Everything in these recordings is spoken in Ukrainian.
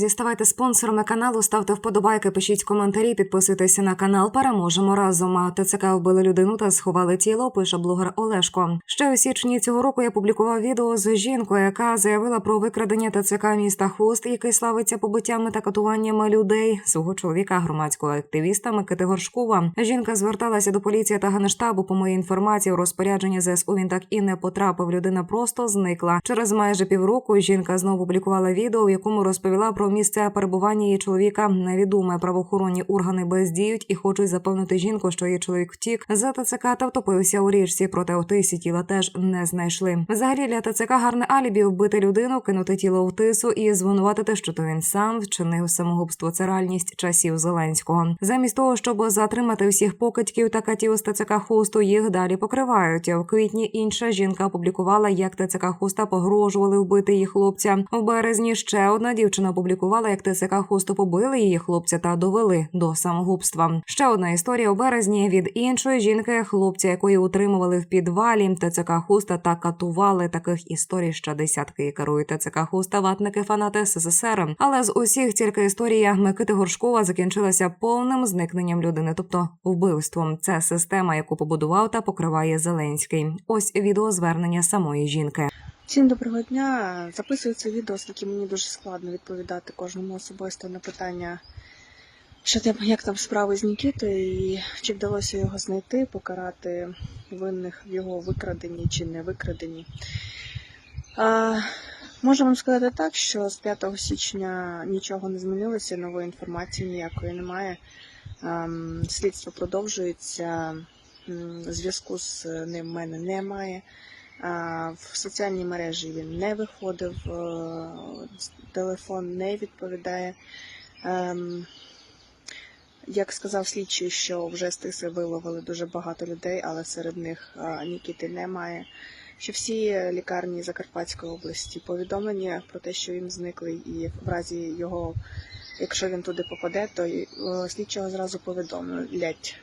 Друзі, ставайте спонсорами каналу, ставте вподобайки, пишіть коментарі, підписуйтеся на канал. Переможемо разом. А ТЦК вбили людину та сховали тіло. Пише блогер Олешко. Ще у січні цього року я публікував відео з жінкою, яка заявила про викрадення ТЦК міста Хуст, який славиться побиттями та катуваннями людей. Свого чоловіка, громадського активіста Микити Горшкова. Жінка зверталася до поліції та генштабу. По моїй інформації у розпорядження ЗСУ він так і не потрапив. Людина просто зникла. Через майже півроку жінка знову публікувала відео, в якому розповіла про місце перебування її чоловіка. Невідоме правоохоронні органи бездіють і хочуть запевнити жінку, що її чоловік втік за ТЦК та втопився у річці. Проте у тисі тіла теж не знайшли. Взагалі для ТЦК гарне алібі вбити людину, кинути тіло в тису і звинуватити, що то він сам вчинив самогубство. Це реальність часів Зеленського. Замість того, щоб затримати всіх покидьків та катів з ТЦК Хусту, їх далі покривають. В квітні інша жінка опублікувала, як ТЦК Хуста погрожували вбити її хлопця. В березні ще одна дівчина опублікувала, як ТЦК Хусту побили її хлопця та довели до самогубства. Ще одна історія у березні від іншої жінки, хлопця, якої утримували в підвалі ТЦК Хуста та катували. Таких історій ще десятки і керують ТЦК Хуста, ватники фанати СССР. Але з усіх тільки історія Микити Горшкова закінчилася повним зникненням людини, тобто вбивством. Це система, яку побудував та покриває Зеленський. Ось відеозвернення самої жінки. Всім доброго дня. Записую це відео, оскільки мені дуже складно відповідати кожному особисто на питання, що там, як там справи з Нікітою, і чи вдалося його знайти, покарати винних в його викраденні чи не викраденні. А, можу вам сказати так, що з 5 січня нічого не змінилося, нової інформації ніякої немає. Ем, Слідство продовжується, зв'язку з ним в мене немає. В соціальній мережі він не виходив, е, телефон не відповідає. Ем, Як сказав слідчий, що вже з тиси виловили дуже багато людей, але серед них Нікіти немає. Що всі лікарні Закарпатської області повідомлені про те, що він зниклий, і в разі його, якщо він туди попаде, то е, слідчого зразу повідомлять.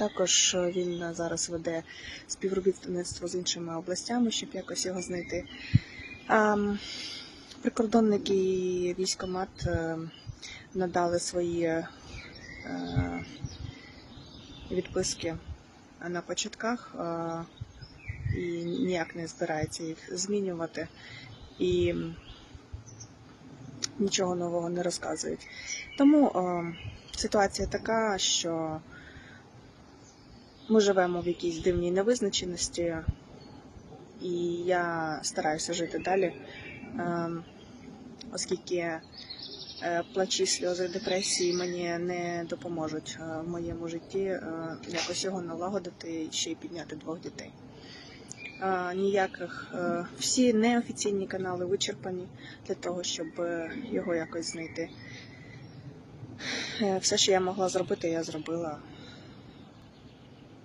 Також е, він зараз веде співробітництво з іншими областями, щоб якось його знайти. Прикордонники і військомат е, надали свої е, відписки на початках е, і ніяк не збирається їх змінювати. І нічого нового не розказують. Тому е, ситуація така, що ми живемо в якійсь дивній невизначеності, і я стараюся жити далі, ем, оскільки е, плачі, сльози, депресії мені не допоможуть е, в моєму житті е, якось його налагодити і ще й підняти двох дітей. Ніяких всі неофіційні канали вичерпані для того, щоб його якось знайти. Все, що я могла зробити, я зробила.